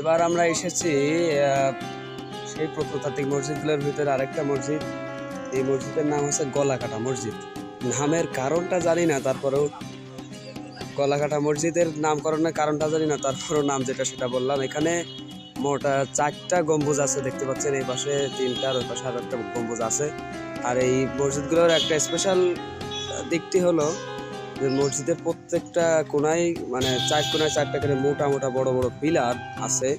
এবার আমরা এসেছি সেই প্রত্নতাত্ত্বিক মসজিদগুলোর ভিতরে আরেকটা মসজিদ। এই মসজিদের নাম হচ্ছে গলাকাটা মসজিদ। নামের কারণটা জানি না, তারপরেও গলাকাটা মসজিদের নামকরণের কারণটা জানি না, তারপরেও নাম যেটা সেটা বললাম। এখানে মোট চারটা গম্বুজ আছে, দেখতে পাচ্ছেন এই পাশে তিনটা আর ওই পাশে আরও একটা গম্বুজ আছে। আর এই মসজিদগুলোর একটা স্পেশাল দিকটি হলো যে মসজিদের প্রত্যেকটা কোনায় মানে চার কোনায় চারটা করে মোটা মোটা বড় বড় পিলার আছে।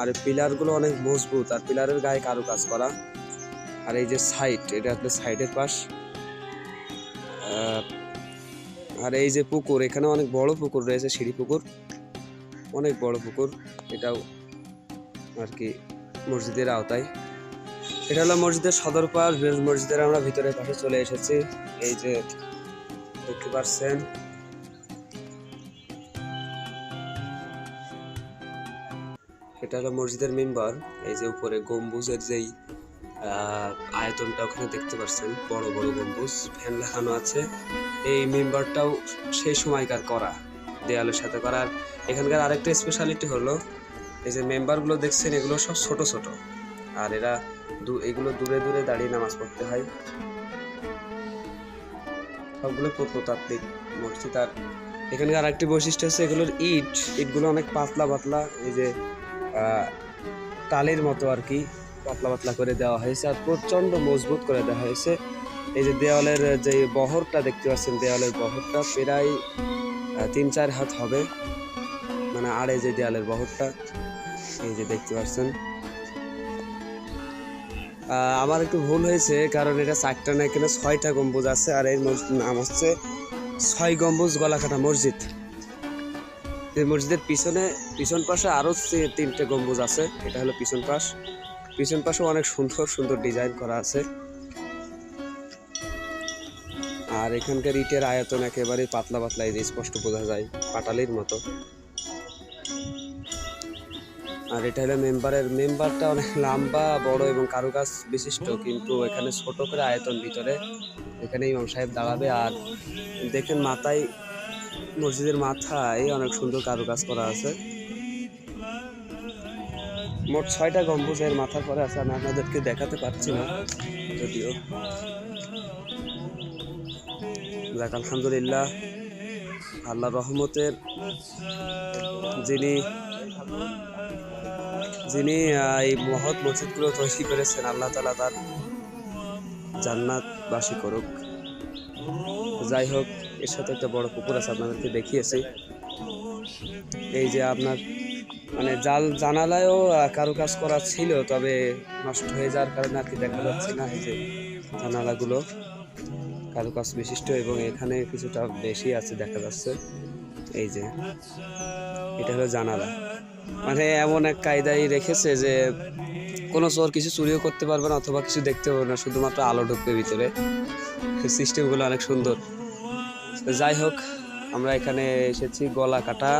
আর পিলারগুলো অনেক মজবুত, আর পিলারের গায়ে কারু কাজ করা। আর এই যে সাইড, এটা হচ্ছে সাইডের পাশ। আর এই যে পুকুর, এখানে অনেক বড় পুকুর রয়েছে, সিঁড়ি পুকুর। অনেক বড় পুকুর, এটাও আর কি মসজিদের আওতায়। এটা হলো মসজিদের সদর পাশ মসজিদের আমরা ভিতরে পাশে চলে এসেছি। এই যে দেখতে পাচ্ছেন এটা হলো মসজিদের মেম্বার, এই যে উপরে গম্বুজের যেই আয়তনটা ওখানে দেখতে পাচ্ছেন বড় বড় গম্বুজ, ফ্যান লাগানো আছে। এই মেম্বারটাও সেই সময়কার করা, দেয়ালের সাথে করা। আর এখানকার আরেকটা স্পেশালিটি হলো, এই যে মেম্বারগুলো দেখছেন, এগুলো সব ছোট ছোট। আর এরা দু- এগুলো দূরে দূরে দাঁড়িয়ে নামাজ পড়তে হয়। সবগুলো প্রত্নতাত্ত্বিক মসজিদ আর এখানকার আরেকটি বৈশিষ্ট্য হচ্ছে এগুলোর ইট, ইটগুলো অনেক পাতলা পাতলা, এই যে টালির মতো আর কি, পাতলা পাতলা করে দেওয়া হয়েছে আর প্রচণ্ড মজবুত করে দেওয়া হয়েছে। এই যে দেওয়ালের যে বহরটা দেখতে পাচ্ছেন, দেওয়ালের বহরটা প্রায় তিন চার হাত হবে। মানে আড়ে যে দেওয়ালের বহরটা, এই যে দেখতে পাচ্ছেন। আমার একটু ভুল হয়েছে, কারণ এটা চারটা না এখানে ছয়টা গম্বুজ আছে, আর এই মসজিদের নাম হচ্ছে ছয় গম্বুজ গলাকাটা মসজিদ। এই মসজিদের পিছনে, পিছন পাশে আরও তিনটে গম্বুজ আছে, এটা হলো পিছন পাশ। পিছন পাশে অনেক সুন্দর সুন্দর ডিজাইন করা আছে। আর এখানকার ইটের আয়তন একেবারে পাতলা পাতলা স্পষ্ট বোঝা যায়, পাটালির মতো। আর এটা হলো মেম্বারের, মেম্বারটা অনেক লম্বা, বড় এবং কারুকাজ বিশিষ্ট, কিন্তু এখানে ছোট করে আয়তন ভিতরে এখানে ইমাম সাহেব দাঁড়াবে। আর দেখেন মাথায়, মসজিদের মাথায় অনেক সুন্দর কারুকাজ করা আছে। মোট ছয়টা গম্বুজের মাথার পরে আছে, আমি আপনাদেরকে দেখাতে পারছি না, যদিও। আলহামদুলিল্লাহ আল্লাহ রহমতের যিনি যিনি এই মহৎ মসজিদগুলো তৈরি করেছেন, আল্লাহ তালা তার জান্নাতবাসী করুক। যাই হোক, এর সাথে একটা বড় পুকুর আছে আপনাদেরকে দেখিয়েছি। এই যে আপনার মানে জাল জানালায়ও কারুকাজ করা ছিল, তবে নষ্ট হয়ে যাওয়ার কারণে আর কি দেখা যাচ্ছে না এই যে জানালাগুলো। কারুকাজ বিশিষ্ট এবং এখানে কিছুটা বেশি আছে দেখা যাচ্ছে। এই যে, এটা হলো জানালা। মানে এমন এক কায়দায় রেখেছে যে কোনো চোর কিছু চুরিও করতে পারবে না অথবা কিছু দেখতে পারবে না, শুধুমাত্র আলো ঢুকবে ভিতরে। সিস্টেমগুলো অনেক সুন্দর। যাই হোক, আমরা এখানে এসেছি গলা কাটা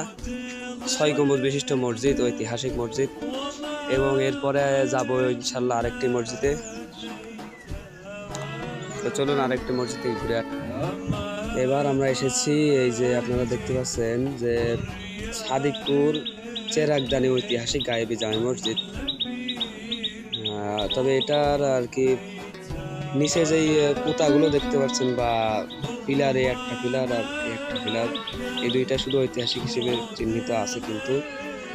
ছয় গম্বুজ বিশিষ্ট মসজিদ, ঐতিহাসিক মসজিদ, এবং এরপরে যাব ইনশাল্লাহ আরেকটি মসজিদে। তো চলুন আরেকটি মসজিদে ঘুরে। এবার আমরা এসেছি এই যে আপনারা দেখতে পাচ্ছেন যে সাদিকপুর চেরাগদানি ঐতিহাসিক গায়েবী জামে মসজিদ। তবে এটার আর কি নিচে যেই পুতাগুলো দেখতে পাচ্ছেন বা পিলারে একটা পিলার আর একটা পিলার, এই দুইটা শুধু ঐতিহাসিক হিসেবে চিহ্নিত আছে কিন্তু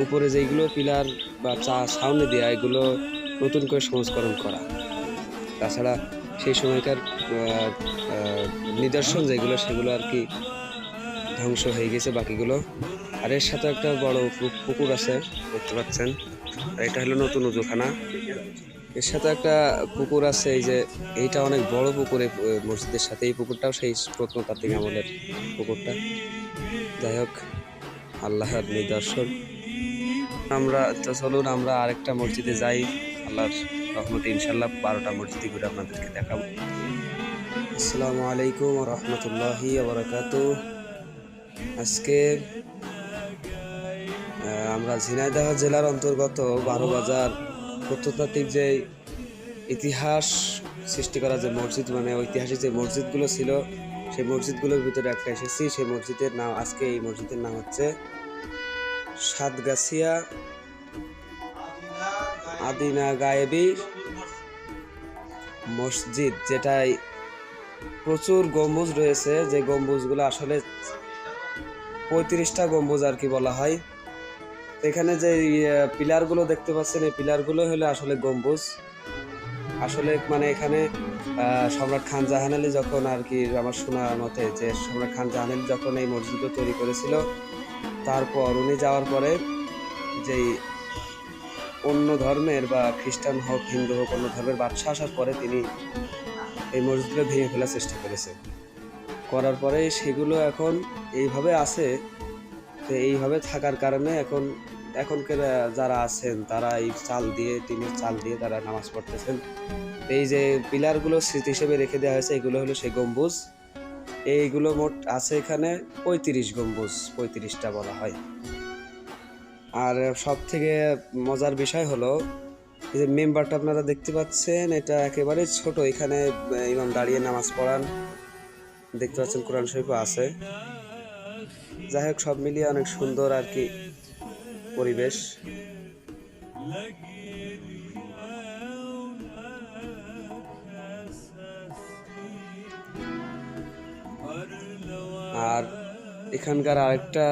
উপরে যেইগুলো পিলার বা চা ছাউনি দেওয়া এগুলো নতুন করে সংস্করণ করা। তাছাড়া সেই সময়কার নিদর্শন যেগুলো, সেগুলো আর কি ধ্বংস হয়ে গেছে, বাকিগুলো আর এর সাথে একটা বড় পুকুর আছে, দেখতে পাচ্ছেন। আর এটা হলো নতুন উজুখানা। এর সাথে একটা পুকুর আছে, এই যে এইটা অনেক বড় পুকুর মসজিদের সাথে। এই পুকুরটাও সেই প্রত্নতাত্ত্বিক আমলের পুকুরটা। যাই হোক, আল্লাহর নিদর্শন। আমরা তো চলুন, আমরা আরেকটা মসজিদে যাই। আল্লাহর রহমতে ইনশাল্লাহ বারোটা মসজিদে ঘুরে আপনাদেরকে দেখাবো। আসসালামু আলাইকুম রহমতুল্লাহি আজকে আমরা ঝিনাইদহ জেলার অন্তর্গত বারো বাজার প্রত্নতাত্ত্বিক যে ইতিহাস সৃষ্টি করা যে মসজিদ মানে ঐতিহাসিক যে মসজিদগুলো ছিল, সেই মসজিদগুলোর ভিতরে একটা এসেছি। সেই মসজিদের নাম, আজকে এই মসজিদের নাম হচ্ছে সাতগাছিয়া আদিনা গায়েবী মসজিদ যেটাই প্রচুর গম্বুজ রয়েছে। যে গম্বুজগুলো আসলে পঁয়ত্রিশটা গম্বুজ আর কি বলা হয়। এখানে যে পিলারগুলো দেখতে পাচ্ছেন, এই পিলারগুলো হলো আসলে গম্বুজ। আসলে মানে এখানে সম্রাট খান জাহান আলী যখন আর কি আমার শোনার মতে যে, সম্রাট খান জাহান আলী যখন এই মসজিদটা তৈরি করেছিল, তারপর উনি যাওয়ার পরে যেই অন্য ধর্মের বা খ্রিস্টান হোক, হিন্দু হোক, অন্য ধর্মের বাদশাহ আসার পরে তিনি এই মসজিদগুলো ভেঙে ফেলার চেষ্টা করেছে করার পরে সেগুলো এখন এইভাবে আছে তো এইভাবে থাকার কারণে এখন, এখনকার যারা আছেন, তারা এই চাল দিয়ে টিনের চাল দিয়ে তারা নামাজ পড়তেছেন। এই যে পিলারগুলো স্মৃতি হিসেবে রেখে দেওয়া হয়েছে, এগুলো হলো সেই গম্বুজ। এইগুলো মোট আছে এখানে পঁয়ত্রিশ গম্বুজ, পঁয়ত্রিশটা বলা হয়। আর সব থেকে মজার বিষয় হলো, এই যে মেম্বারটা আপনারা দেখতে পাচ্ছেন, এটা একেবারে ছোট। এখানে ইমাম দাঁড়িয়ে নামাজ পড়ান। দেখতে পাচ্ছেন কোরআন শরীফও আছে। যাই হোক, সব মিলিয়ে অনেক সুন্দর আর কি পরিবেশ। আর এখানকার আরেকটা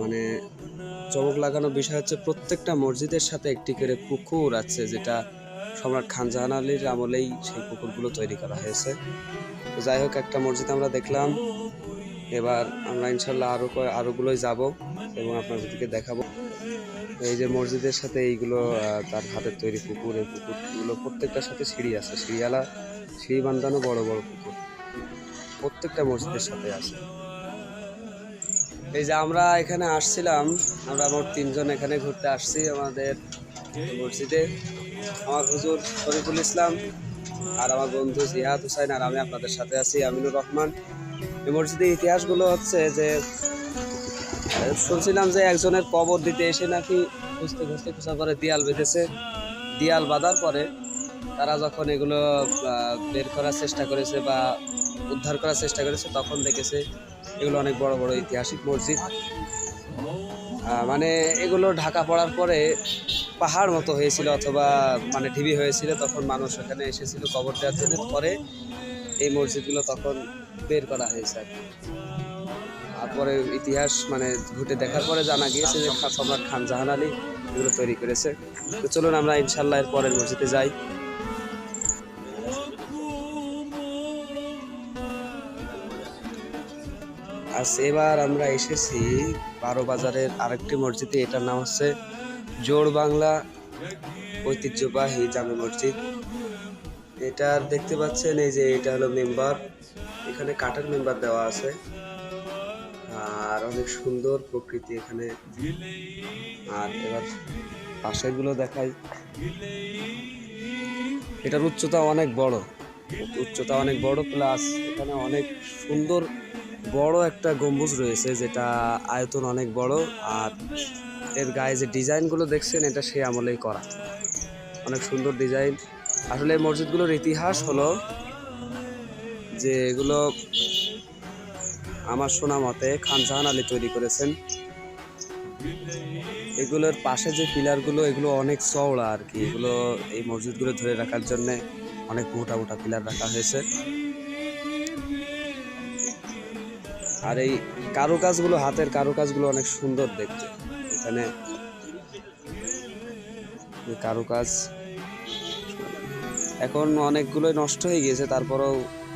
মানে চমক লাগানো বিষয় হচ্ছে প্রত্যেকটা মসজিদের সাথে একটি করে পুকুর আছে, যেটা সম্রাট খান জাহান আলীর আমলেই সেই পুকুরগুলো তৈরি করা হয়েছে। তো যাই হোক, একটা মসজিদ আমরা দেখলাম। এবার আমরা ইনশাল্লাহ আরও কয়- আরোগুলোই যাব এবং আপনাদেরকে দেখাবো। এই যে মসজিদের সাথে এইগুলো তার হাতের তৈরি পুকুর, এই পুকুরগুলো প্রত্যেকটার সাথে সিঁড়ি আছে। সিঁড়িওয়ালা, সিঁড়ি বান্ধানো বড় বড় পুকুর। প্রত্যেকটা মসজিদের সাথে আছে। এই যে আমরা এখানে আসছিলাম, আমরা মোট তিনজন এখানে ঘুরতে আসছি আমাদের মসজিদে। আমার হুজুর শরীফুল ইসলাম আর আমার বন্ধু জিহাদ হুসাইন আর আমি আপনাদের সাথে আছি, আমিনুর রহমান। এই মসজিদের ইতিহাসগুলো হচ্ছে যে শুনছিলাম যে একজনের কবর দিতে এসে নাকি খুঁজতে খুঁজতে খোঁজা করে দিয়াল বেঁধেছে। দিয়াল বাঁধার পরে তারা যখন এগুলো বের করার চেষ্টা করেছে বা উদ্ধার করার চেষ্টা করেছে, তখন দেখেছে এগুলো অনেক বড় বড় ঐতিহাসিক মসজিদ। মানে এগুলো ঢাকা পড়ার পরে পাহাড় মতো হয়েছিল অথবা মানে ঢিবি হয়েছিল, তখন মানুষ এখানে এসেছিল কবর দেওয়ার জন্য। পরে এই মসজিদগুলো তখন বের করা হয়েছে আর। তারপরে ইতিহাস মানে ঘুটে দেখার পরে জানা গিয়েছে যে সম্রাট খান জাহান আলী এগুলো তৈরি করেছে। তো চলুন আমরা ইনশাল্লাহ এর পরের মসজিদে যাই। আজ এবার আমরা এসেছি বারো বাজারের আরেকটি মসজিদে, এটার নাম হচ্ছে জোর বাংলা ঐতিহ্যবাহী জামে মসজিদ। এটার দেখতে পাচ্ছেন, এই যে এটা হলো মেম্বার। এখানে কাঠের মেম্বার দেওয়া আছে। আর অনেক সুন্দর প্রকৃতি এখানে। আর এবার পাশেরগুলো দেখাই। এটার উচ্চতা অনেক বড়। উচ্চতা অনেক বড়, প্লাস এখানে অনেক সুন্দর বড় একটা গম্বুজ রয়েছে, যেটা আয়তন অনেক বড়। আর এর গায়ে যে ডিজাইনগুলো দেখছেন, এটা সে আমলেই করা। অনেক সুন্দর ডিজাইন। আসলে মসজিদগুলোর ইতিহাস হলো যে এগুলো আমার শোনা মতে খান জাহান আলী তৈরি করেছেন। এগুলোর পাশে যে পিলারগুলো, এগুলো অনেক চওড়া আর কি। এগুলো এই মসজিদগুলো ধরে রাখার জন্য অনেক মোটা মোটা পিলার রাখা হয়েছে। আর এই কারুকাজগুলো, হাতের কারুকাজগুলো অনেক সুন্দর দেখতে। এখানে কারুকাজ এখন অনেকগুলোই নষ্ট হয়ে গিয়েছে, তারপরেও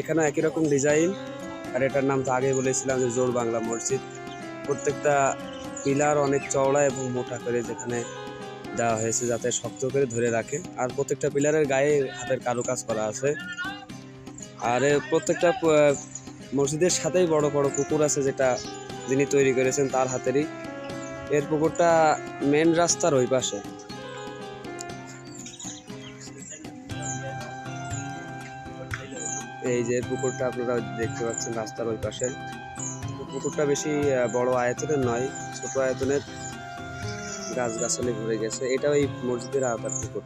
এখানেও একই রকম ডিজাইন আর এটার নাম তো আগে বলেছিলাম যে জোর বাংলা মসজিদ। প্রত্যেকটা পিলার অনেক চওড়া এবং মোটা করে যেখানে দেওয়া হয়েছে যাতে শক্ত করে ধরে রাখে। আর প্রত্যেকটা পিলারের গায়ে হাতের কারুকাজ করা আছে। আর প্রত্যেকটা মসজিদের সাথেই বড় বড় পুকুর আছে যেটা যিনি তৈরি করেছেন তার হাতেরই। এর পুকুরটা মেন রাস্তার ওই পাশে। এই যে পুকুরটা আপনারা দেখতে পাচ্ছেন রাস্তার ওই পাশে। পুকুরটা বেশি বড় আয়তনের নয়, ছোট আয়তনের গাছগাছালি ভরে গেছে। এটা ওই মসজিদের আওতার পুকুর।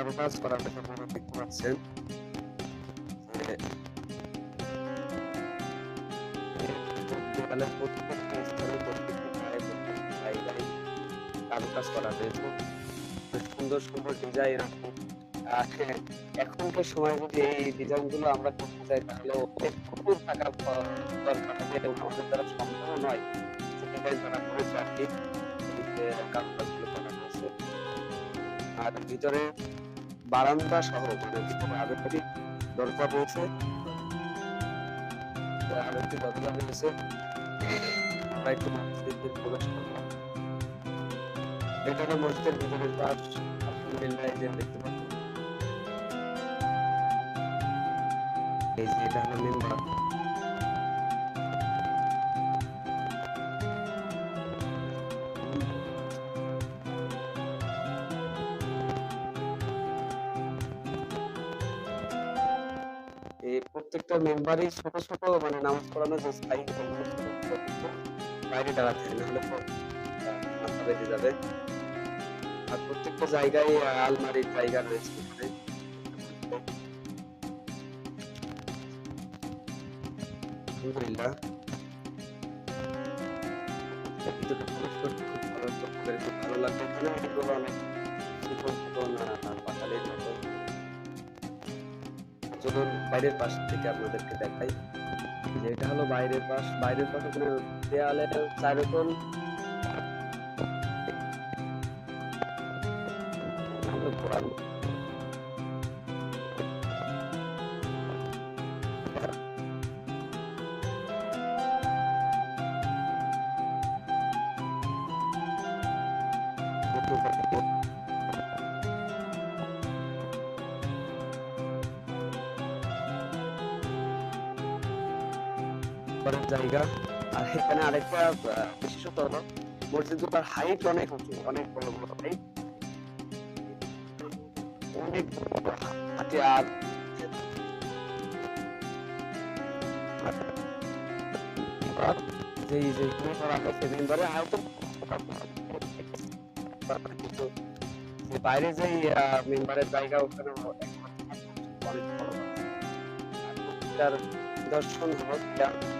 বেশি কারুকাজ করার কথা আপনারা দেখতে পাচ্ছেন প্রত্যেকটা স্তরে প্রত্যেকটা পায়ে প্রত্যেকটা জায়গায় করা হয়েছে। সুন্দর সুন্দর ডিজাইন এখনকার সময় যদি এই ডিজাইনগুলো আমরা করতে চাই, তাহলে অনেক প্রচুর টাকা দরকার হবে এবং আমাদের দ্বারা সম্ভব নয় যে ডিজাইন করেছে আর কি। এই করা হয়েছে। আর ভিতরে বারান্দা সহ মানে আরও দরজা রয়েছে। রয়েছে। এটা হলো মসজিদের ভিতরের পাশ আলহামদুলিল্লাহ দেখতে পাচ্ছেন। এই যে এটা হলো মেম্বার। প্রত্যেকটা মেম্বারই ছোট ছোট মানে নামাজ পড়ানো যে স্থায়ী বাইরে দাঁড়াতে নাহলে মাথা বেঁধে যাবে। আর প্রত্যেকটা জায়গায় আলমারির জায়গা রয়েছে ভালো লাগবে, অনেক চলুন বাইরের পাশ থেকে আপনাদেরকে দেখাই। যে এটা হলো বাইরের পাশ। বাইরের পাশে কোনো দেয়ালে চারকোণ জায়গা। আর এখানে আরেকটা বিশেষত হলো মসজিদগুলোর হাইট অনেক উঁচু, অনেক বড় বড় হাইট অনেক হাতে আর যে করা হয়েছে মেম্বারে যে বাইরে মেম্বারের জায়গা ওখানে অনেক বড় দর্শন হলো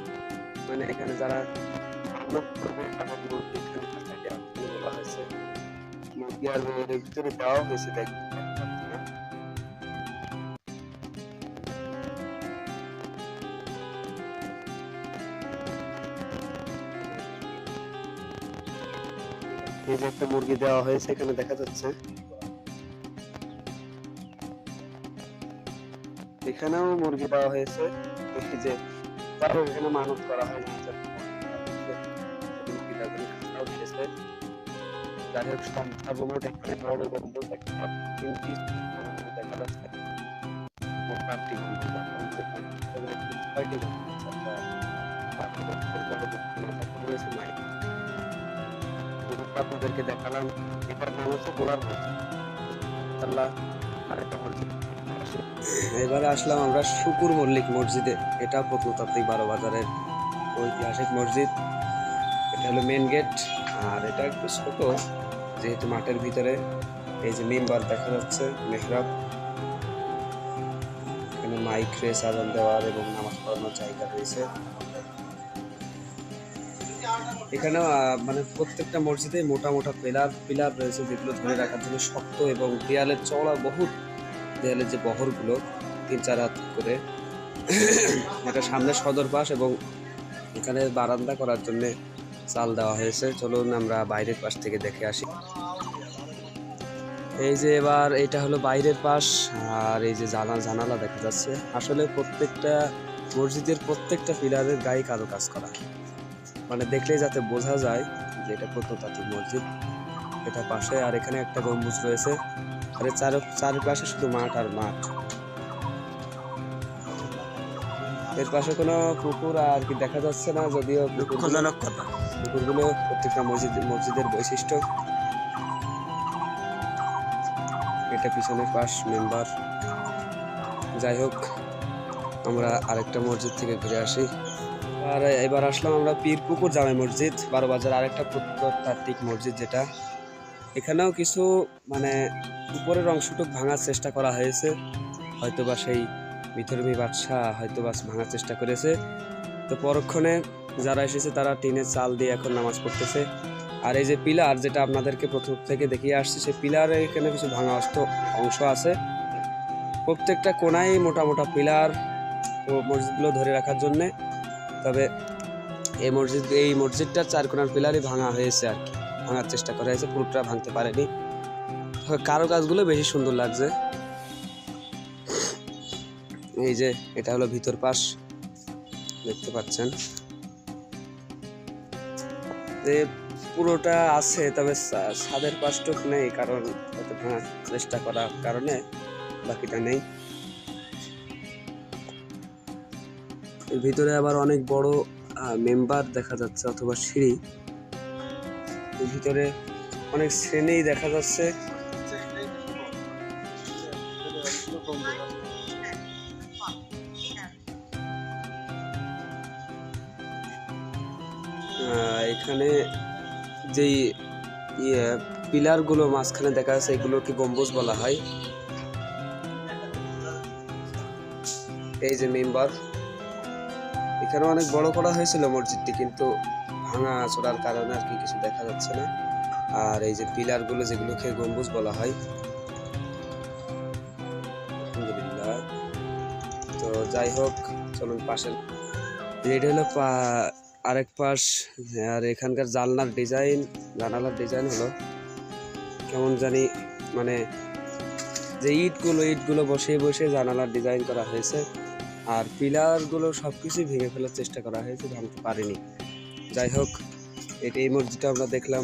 মানে এখানে যারা মানব করবে তাদের মুরগি এখানে খাঁচায় দেওয়ার জন্য বলা হয়েছে মুরগি আর এর ভিতরে দেওয়া হয়েছে দেখবেন এই যে একটা মুরগি দেওয়া হয়েছে এখানে দেখা যাচ্ছে এখানেও মুরগি দেওয়া হয়েছে এই যে তারও এখানে মানুষ করা হয় দেখা আপনাদেরকে দেখালাম। নাম হচ্ছে। গোলার আল্লাহ আরেকটা মসজিদ এবারে আসলাম আমরা শুকুর মল্লিক মসজিদে। এটা প্রত্নতাত্ত্বিক বারো বাজারের ঐতিহাসিক মসজিদ। এটা হলো মেন গেট আর এটা একটু ছোট, যেহেতু মাঠের ভিতরে। এই যে মেম্বার দেখা যাচ্ছে, মেহরাব। এখানে মাইক রেস আজান দেওয়ার এবং নামাজ পড়ানোর জায়গা রয়েছে। এখানে মানে প্রত্যেকটা মসজিদে মোটা মোটা পিলার পিলার রয়েছে যেগুলো ধরে রাখার জন্য শক্ত এবং দেয়ালের চওড়া বহুত দেয়ালের যে বহরগুলো, তিন চার হাত করে এটা সামনে সদর পাশ এবং এখানে বারান্দা করার জন্য চাল দেওয়া হয়েছে। চলুন আমরা বাইরের পাশ থেকে দেখে আসি। এই যে এবার এটা হলো বাইরের পাশ, আর এই যে জানা জানালা দেখা যাচ্ছে। আসলে প্রত্যেকটা মসজিদের প্রত্যেকটা পিলারের গায়ে কারও কাজ করা। মানে দেখলেই যাতে বোঝা যায় যে এটা প্রত্নতাত্ত্বিক মসজিদ। এটা পাশে আর এখানে একটা গম্বুজ রয়েছে। আর চার চারপাশে শুধু মাঠ আর মাঠ। এর পাশে কোনো পুকুর আর কি দেখা যাচ্ছে না যদিও দুঃখজনক কথা। পুকুরগুলো প্রত্যেকটা মসজিদ মসজিদের বৈশিষ্ট্য। এটা পিছনের পাশ মেম্বার। যাই হোক আমরা আরেকটা মসজিদ থেকে ঘুরে আসি। আর এবার আসলাম আমরা পীরপুকুর জামে মসজিদ বারো বাজার আরেকটা প্রত্নতাত্ত্বিক মসজিদ যেটা। এখানেও কিছু মানে উপরের অংশটুক ভাঙার চেষ্টা করা হয়েছে। হয়তোবা সেই বিথরমী বাদশাহ হয়তোবা ভাঙার চেষ্টা করেছে। তো পরক্ষণে যারা এসেছে তারা টিনের চাল দিয়ে এখন নামাজ পড়তেছে। আর এই যে পিলার যেটা আপনাদেরকে প্রথম থেকে দেখিয়ে আসছে, সেই পিলারে এখানে কিছু ভাঙা অস্ত অংশ আছে। প্রত্যেকটা কোনায় মোটা মোটা পিলার মসজিদগুলো ধরে রাখার জন্যে। তবে এই মসজিদ, এই মসজিদটার চার কোনার পিলারই ভাঙা হয়েছে আর কি। ভাঙার চেষ্টা করা হয়েছে পুরোটা ভাঙতে পারেনি। কারও কাজগুলো বেশি সুন্দর লাগছে। এই যে, এটা হলো ভিতর পাশ। দেখতে পাচ্ছেন। যে পুরোটা আছে, তবে ছাদের পাশটুক নেই, কারণ ভাঙার চেষ্টা করার কারণে বাকিটা নেই। ভিতরে আবার অনেক বড় মেম্বার দেখা যাচ্ছে, অথবা সিঁড়ি। ভিতরে অনেক শ্রেণি দেখা যাচ্ছে। এখানে যেই ইয়ে পিলারগুলো মাঝখানে দেখা যাচ্ছে, এগুলোকে গম্বুজ বলা হয়। এই যে মেম্বার। এখানে অনেক বড় করা হয়েছিল মসজিদটি, কিন্তু ভাঙা চোরার কারণে আর কি কিছু দেখা যাচ্ছে না। আর এই যে পিলারগুলো যেগুলোকে গম্বুজ বলা হয়, আলহামদুলিল্লাহ। তো যাই হোক, চলুন পাশের এটা হলো আরেক পাশ, আর এখানকার জানলার ডিজাইন জানালার ডিজাইন হলো। কেমন জানি মানে যে ইটগুলো ইটগুলো বসে বসে জানালার ডিজাইন করা হয়েছে। আর পিলারগুলো সব কিছুই ভেঙে ফেলার চেষ্টা করা হয়েছে, ভাঙতে পারেনি। যাই হোক এটা এই মসজিদটা আমরা দেখলাম।